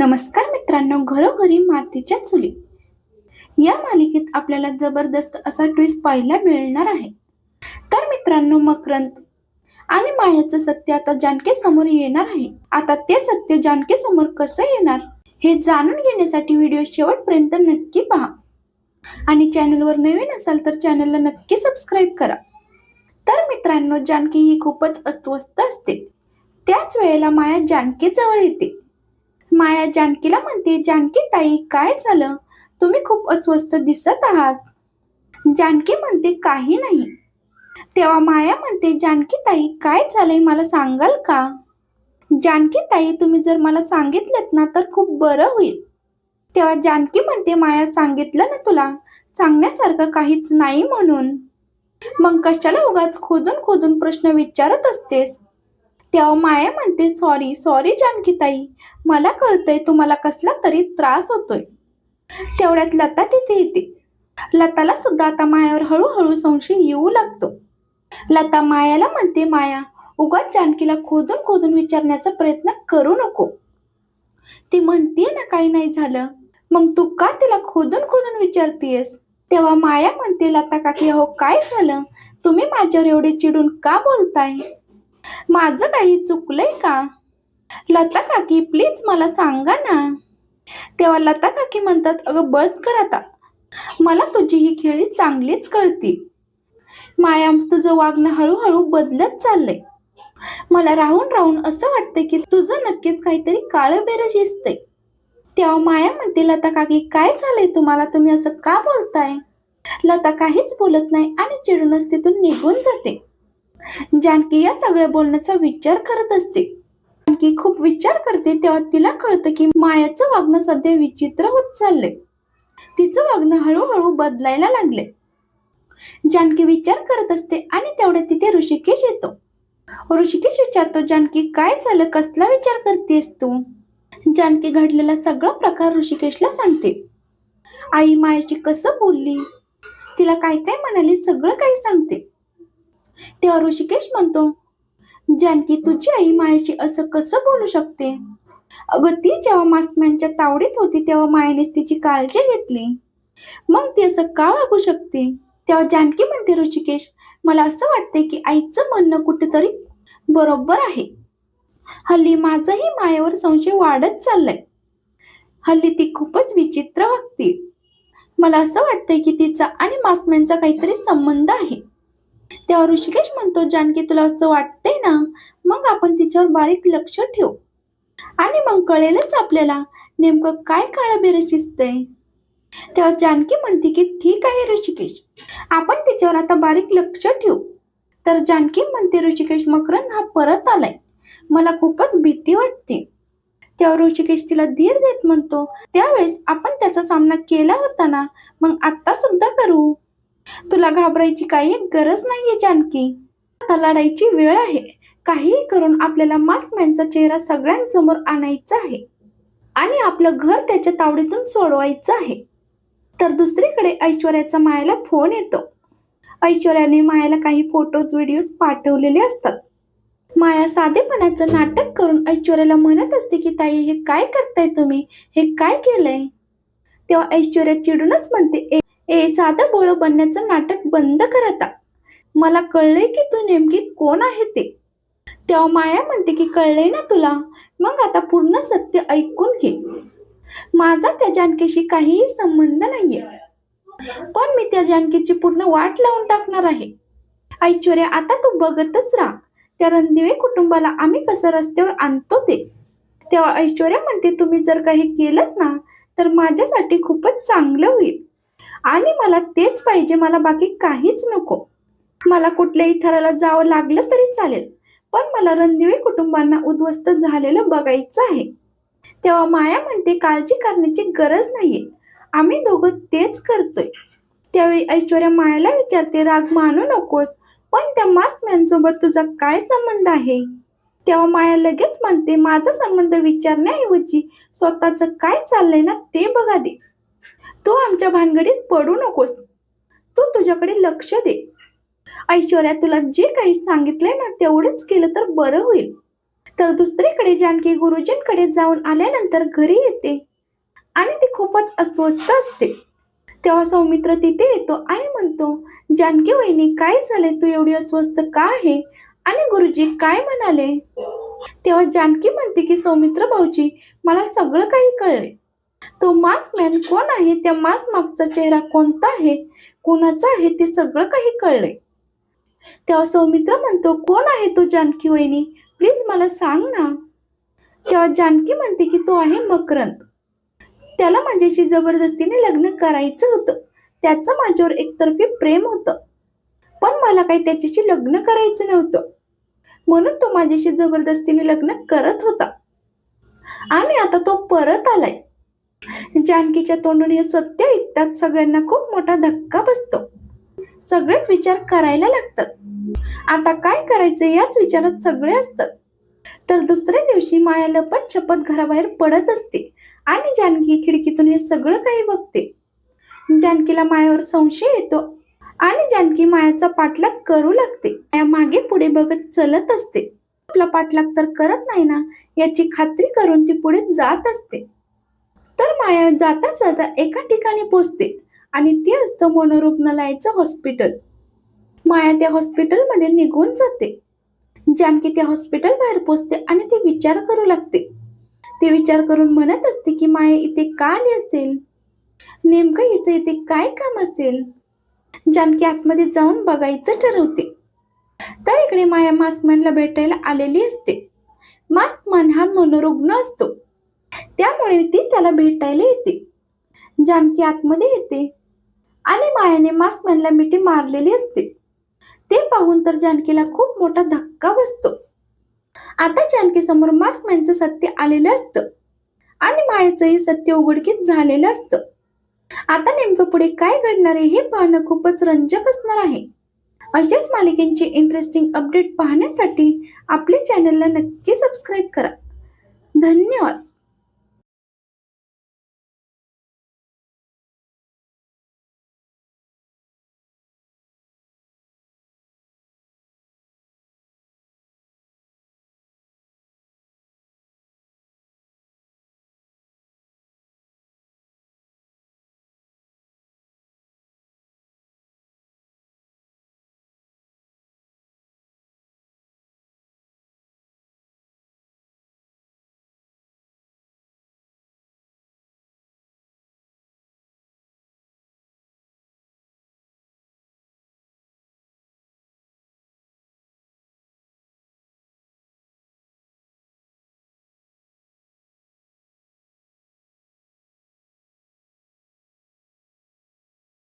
नमस्कार मित्रांनो घरोघरी मातीच्या चुली. या मालिकेत आपल्याला जबरदस्त असा ट्विस्ट पाहायला मिळणार आहे. तर मित्रांनो मकरंद आणि मायाचं सत्य आता जानकी समोर येणार आहे. आता ते सत्य जानकी समोर कसं येणार हे जाणून घेण्यासाठी व्हिडिओ शेवटपर्यंत नक्की पहा. आणि चॅनलवर नवीन असाल तर चॅनलला नक्की सबस्क्राईब करा. तर मित्रांनो जानकी ही खूपच अस्वस्थ असते. त्याच वेळेला माया जानकी जवळ येते. माया जानकीला म्हणते जानकी ताई काय झालं? तुम्ही खूप अस्वस्थ दिसत आहात. जानकी म्हणते काही नाही. तेव्हा माया म्हणते जानकी ताई काय झालंय? मला सांगाल का? जानकी ताई तुम्ही जर मला सांगितलं ना तर खूप बरं होईल. तेव्हा जानकी म्हणते माया सांगितलं ना तुला? सांगण्यासारखं काहीच नाही म्हणून. मग कशाला उगाच खोदून खोदून प्रश्न विचारत असतेस? तेव्हा माया म्हणते सॉरी सॉरी जानकीताई. मला कळतंय तुम्हाला कसला तरी त्रास होतोय. तेवढ्यात लता तिथे येते. लताला सुद्धा आता मायावर हळूहळू संशय येऊ लागतो. लता मायाला म्हणते माया उगाच जानकीला खोदून खोदून विचारण्याचा प्रयत्न करू नको. ती म्हणतीये ना काही नाही झालं. मग तू का तिला खोदून खोदून विचारतीयस? तेव्हा माया म्हणते लता काकी हो काय झालं? तुम्ही माझ्यावर एवढे चिडून का बोलताय? माझं काही चुकलंय का? लता काकी प्लीज मला सांगा ना. तेव्हा लता काकी म्हणतात अगं बस कर आता. मला तुझी ही खेळी चांगलीच कळती. माया तुझं वागणं हळूहळू बदलत चाललंय. मला राहून राहून असं वाटतंय की तुझं नक्कीच काहीतरी काळं बेर शिजतंय तेव्हा माया म्हणते लता काकी काय झालंय तुम्हाला? तुम्ही असं का बोलताय? लता काहीच बोलत नाही आणि चिडूनच तिथून निघून जाते. जानकी या सगळ्या बोलण्याचा विचार करत असते. जानकी खूप विचार करते तेव्हा तिला कळतं की मायाचं वागणं सध्या विचित्र होत चाललंय. तिचं वागणं हळूहळू बदलायला लागले जानकी विचार करत असते आणि तेवढ्या तिथे ऋषिकेश येतो. ऋषिकेश विचारतो जानकी काय झालं? कसला विचार करतेस तू? जानकी घडलेला सगळा प्रकार ऋषिकेशला सांगते. आई मायाशी कसं बोलली? तिला काय काय म्हणाली सगळं काही सांगते. तेव्हा ऋषिकेश म्हणतो जानकी तुझी आई मायाशी असं कसं बोलू शकते? अगं ती जेव्हा मास्कमॅनच्या तावडीत होती तेव्हा मायानेच तिची काळजी घेतली. मग ती असं का वागू शकते? तेव्हा जानकी म्हणते ऋषिकेश मला असं वाटतंय की आईचं म्हणणं कुठेतरी बरोबर आहे. हल्ली माझाही मायावर संशय वाढत चाललाय. हल्ली ती खूपच विचित्र वागते. मला असं वाटतंय की तिचा आणि मास्मॅनचा काहीतरी संबंध आहे. तेव्हा ऋषिकेश म्हणतो जानकी तुला असं वाटतंय ना? मग आपण तिच्यावर बारीक लक्ष ठेवू. आणि मग कळेलच आपल्याला नेमकं काय काळं शिजतंय तेव्हा जानकी म्हणते की ठीक आहे ऋषिकेश आपण तिच्यावर आता बारीक लक्ष ठेवू. तर जानकी म्हणते ऋषिकेश मकरंद हा परत आलाय. मला खूपच भीती वाटते. तेव्हा ऋषिकेश तिला धीर देत म्हणतो त्यावेळेस आपण त्याचा सामना केला होता ना? मग आता सुद्धा करू. तुला घाबरायची काही गरज नाहीये जानकी. आता लढाईची वेळ आहे. काहीही करून आपल्याला मास्कमॅनचा चेहरा सगळ्यांसमोर आणायचा आहे. आणि आपलं घर त्याच्या तावडीतून सोडवायचं आहे. तर दुसरीकडे ऐश्वर्याचा मायाला फोन येतो. ऐश्वर्याने मायाला काही फोटोज व्हिडिओज पाठवलेले असतात. माया साधेपणाचं नाटक करून ऐश्वर्याला म्हणत असते की ताई हे काय करताय तुम्ही? हे काय केलंय? तेव्हा ऐश्वर्या चिडूनच म्हणते "ए, साधं बोळ बनण्याचं नाटक बंद कर आता. मला कळलंय की तू नेमकी कोण आहे ते. तेव्हा माया म्हणते की कळलंय ना तुला? मग आता पूर्ण सत्य ऐकून घे. माझा त्या जानकीशी काहीही संबंध नाहीये. पण मी त्या जानकीची पूर्ण वाट लावून टाकणार आहे. ऐश्वर्या आता तू बघतच राहा. त्या रणदिवे कुटुंबाला आम्ही कसं रस्त्यावर आणतो ते? तेव्हा ऐश्वर्या म्हणते तुम्ही जर काही केलं ना तर माझ्यासाठी खूपच चांगलं होईल. आणि मला तेच पाहिजे मला बाकी काहीच नको. मला कुठल्याही थराला जावं लागलं तरी चालेल पण मला रणदिवे कुटुंबांना उद्ध्वस्त झालेलं बघायचं आहे. तेव्हा माया म्हणते काळजी करण्याची गरज नाहीये. आम्ही दोघं तेच करतोय. त्यावेळी ऐश्वर्या मायाला विचारते राग मानू नकोस पण त्या मास्कमॅन सोबत तुझा काय संबंध आहे? तेव्हा माया लगेच म्हणते माझा संबंध विचारण्याऐवजी स्वतःच काय चाललंय ना ते बघा दे. तू आमच्या भानगडीत पडू नकोस. तू तुझ्याकडे लक्ष दे. ऐश्वर्या तुला जे काही सांगितलंय ना तेवढंच केलं तर बरं होईल. तर दुसरीकडे जानकी गुरुजींकडे जाऊन आल्यानंतर घरी येते. आणि ती खूपच अस्वस्थ असते. तेव्हा सौमित्र तिथे येतो आणि म्हणतो जानकी वहिनी काय झाले तू एवढी अस्वस्थ का आहे? आणि गुरुजी काय म्हणाले? तेव्हा जानकी म्हणते की सौमित्र भाऊजी मला सगळं काही कळले तो मास्क मॅन कोण आहे? त्या मास्क मागचा चेहरा कोणता आहे? कोणाचा आहे? ते सगळं काही कळलंय. तेव्हा सौमित्र म्हणतो कोण आहे तो जानकी वहिनी? प्लीज मला सांग ना. तेव्हा जानकी म्हणते की तो आहे मकरंद. त्याला माझ्याशी जबरदस्तीने लग्न करायचं होतं. त्याचं माझ्यावर एकतर्फी प्रेम होतं. पण मला काही त्याच्याशी लग्न करायचं नव्हतं. म्हणून तो माझ्याशी जबरदस्तीने लग्न करत होता. आणि आता तो परत आलाय. जानकीच्या तोंडून हे सत्य ऐकतात सगळ्यांना खूप मोठा धक्का बसतो. सगळेच विचार करायला लागतात. आता काय करायचं याच विचारात सगळे असतात. तर दुसऱ्या दिवशी माया लपत छपत घराबाहेर पडत असते आणि जानकी खिडकीतून हे सगळं काही बघते. जानकीला मायावर संशय येतो आणि जानकी मायाचा पाठलाग करू लागते. माया मागे पुढे बघत चलत असते. आपला पाठलाग तर करत नाही ना याची खात्री करून ती पुढे जात असते. तर माया जाता जाता एका ठिकाणी पोचते आणि ते असतं मनोरुग्णालयाचं हॉस्पिटल माया त्या हॉस्पिटलमध्ये निघून जाते. जानकी त्या हॉस्पिटल बाहेर पोचते आणि ते विचार करू लागते. ते विचार करून म्हणत असते की माया इथे का आली असेल? नेमकं हिचं इथे काय काम असेल? जानकी आतमध्ये जाऊन बघायचं ठरवते. तर इकडे माया मास्कमॅनला भेटायला आलेली असते. मास्कमॅन हा मनोरुग्ण असतो. त्यामुळे ती त्याला भेटायला येते. जानकी आतमध्ये येते. आणि मायाने मास्कमॅनला मिठी मारलेली असते. ते पाहून तर जानकीला खूप मोठा धक्का बसतो. आता जानकी समोर मास्कमॅनचं सत्य आलेलं असतं. आणि मायाचंही सत्य उघडकीत झालेलं असतं. आता नेमकं पुढे काय घडणार आहे हे पाहणं खूपच रंजक असणार आहे. अशाच मालिकेंचे इंटरेस्टिंग अपडेट पाहण्यासाठी आपल्या चॅनलला नक्की सबस्क्राईब करा. धन्यवाद.